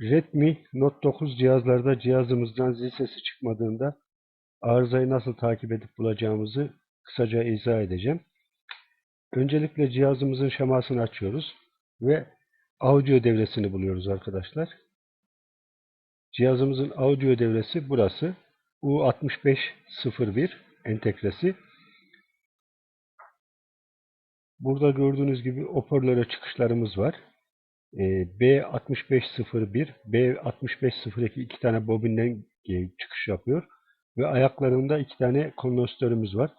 Redmi Note 9 cihazlarda cihazımızdan zil sesi çıkmadığında arızayı nasıl takip edip bulacağımızı kısaca izah edeceğim. Öncelikle cihazımızın şemasını açıyoruz ve audio devresini buluyoruz arkadaşlar. Cihazımızın audio devresi burası. U6501 entegresi. Burada gördüğünüz gibi hoparlöre çıkışlarımız var. Ee, B6501, B6502 iki tane bobinden e, çıkış yapıyor. Ve ayaklarında iki tane kondansatörümüz var.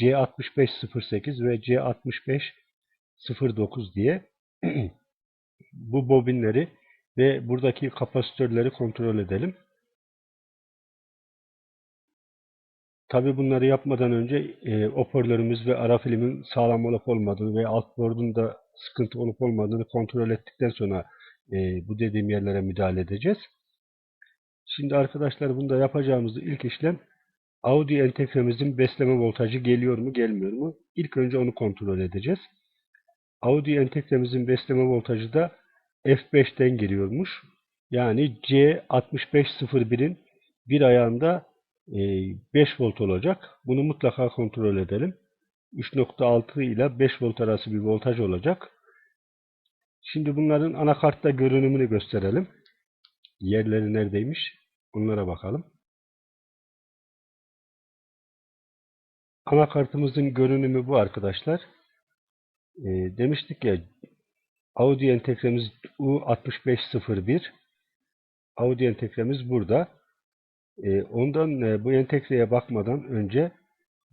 C6508 ve C6509 diye bu bobinleri ve buradaki kapasitörleri kontrol edelim. Tabi bunları yapmadan önce e, hoparlörümüz ve ara filmin sağlam olup olmadığını ve alt board'un da sıkıntı olup olmadığını kontrol ettikten sonra e, bu dediğim yerlere müdahale edeceğiz. Şimdi arkadaşlar bunda yapacağımız ilk işlem Audi entegremizin besleme voltajı geliyor mu gelmiyor mu? İlk önce onu kontrol edeceğiz. Audi entegremizin besleme voltajı da F5'ten geliyormuş. Yani C6501'in bir ayağında 5 volt olacak. Bunu mutlaka kontrol edelim. 3.6 ile 5 volt arası bir voltaj olacak. Şimdi bunların anakartta görünümünü gösterelim. Yerleri neredeymiş? Onlara bakalım. Anakartımızın görünümü bu arkadaşlar. E, demiştik ya Audi entegremiz U6501. Audi entegremiz burada. E, ondan e, bu entegreye bakmadan önce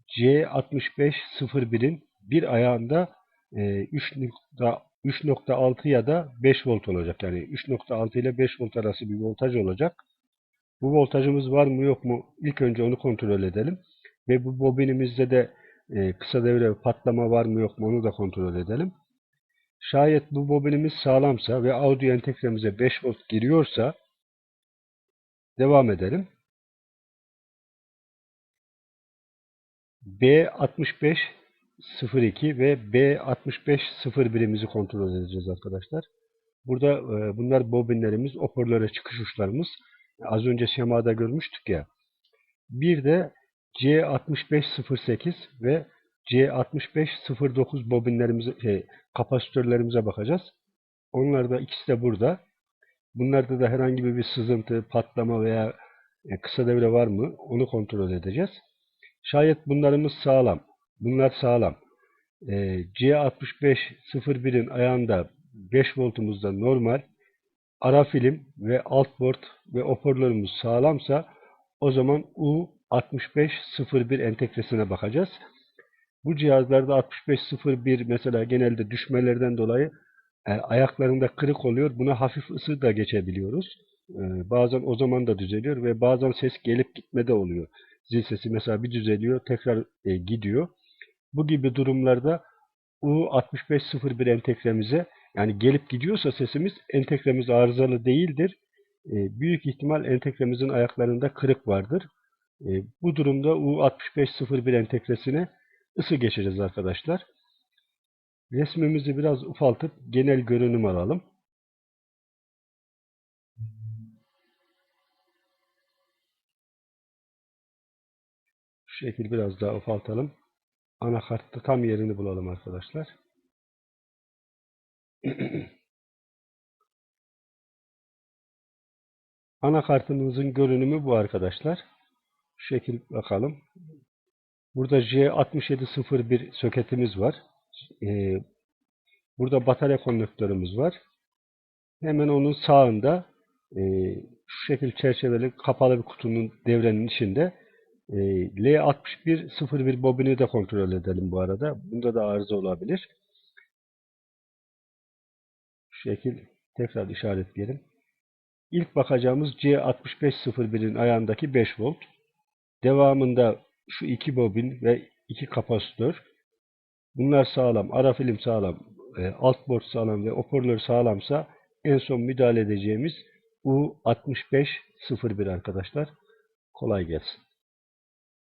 C6501'in bir ayağında e, 3.6 ya da 5 volt olacak. Yani 3.6 ile 5 volt arası bir voltaj olacak. Bu voltajımız var mı yok mu? İlk önce onu kontrol edelim. Ve bu bobinimizde de e, kısa devre patlama var mı yok mu onu da kontrol edelim. Şayet bu bobinimiz sağlamsa ve audio entegremize 5 volt giriyorsa devam edelim. B6502 ve B6501'imizi kontrol edeceğiz arkadaşlar. Burada e, bunlar bobinlerimiz, hoparlöre çıkış uçlarımız. Az önce şemada görmüştük ya. Bir de C6508 ve C6509 bobinlerimize, şey, kapasitörlerimize bakacağız. Onlar da ikisi de burada. Bunlarda da herhangi bir sızıntı, patlama veya e, kısa devre var mı onu kontrol edeceğiz. Şayet bunlarımız sağlam. Bunlar sağlam. E, C6501'in ayağında 5 voltumuzda normal. Ara film ve alt board ve hoparlörümüz sağlamsa o zaman U6501 entegresine bakacağız. Bu cihazlarda 6501 mesela genelde düşmelerden dolayı e, ayaklarında kırık oluyor. Buna hafif ısı da geçebiliyoruz. E, bazen o zaman da düzeliyor ve bazen ses gelip gitmede oluyor. Zil sesi mesela bir düzeliyor, tekrar e, gidiyor. Bu gibi durumlarda U6501 entegremize yani gelip gidiyorsa sesimiz entegremiz arızalı değildir. E, büyük ihtimal entegremizin ayaklarında kırık vardır. E, bu durumda U6501 entegresine ısı geçeceğiz arkadaşlar. Resmimizi biraz ufaltıp genel görünüm alalım. Şekil biraz daha ufaltalım. Anakartta tam yerini bulalım arkadaşlar. Anakartımızın görünümü bu arkadaşlar. Şu şekil bakalım. Burada J6701 soketimiz var. Ee, burada batarya konnektörümüz var. Hemen onun sağında e, şu şekil çerçeveli kapalı bir kutunun devrenin içinde e, L6101 bobini de kontrol edelim bu arada. Bunda da arıza olabilir. Şu şekil tekrar işaretleyelim. İlk bakacağımız C6501'in ayağındaki 5 volt. Devamında şu iki bobin ve iki kapasitör. Bunlar sağlam. Ara film sağlam. E, alt board sağlam ve hoparlör sağlamsa en son müdahale edeceğimiz U6501 arkadaşlar. Kolay gelsin.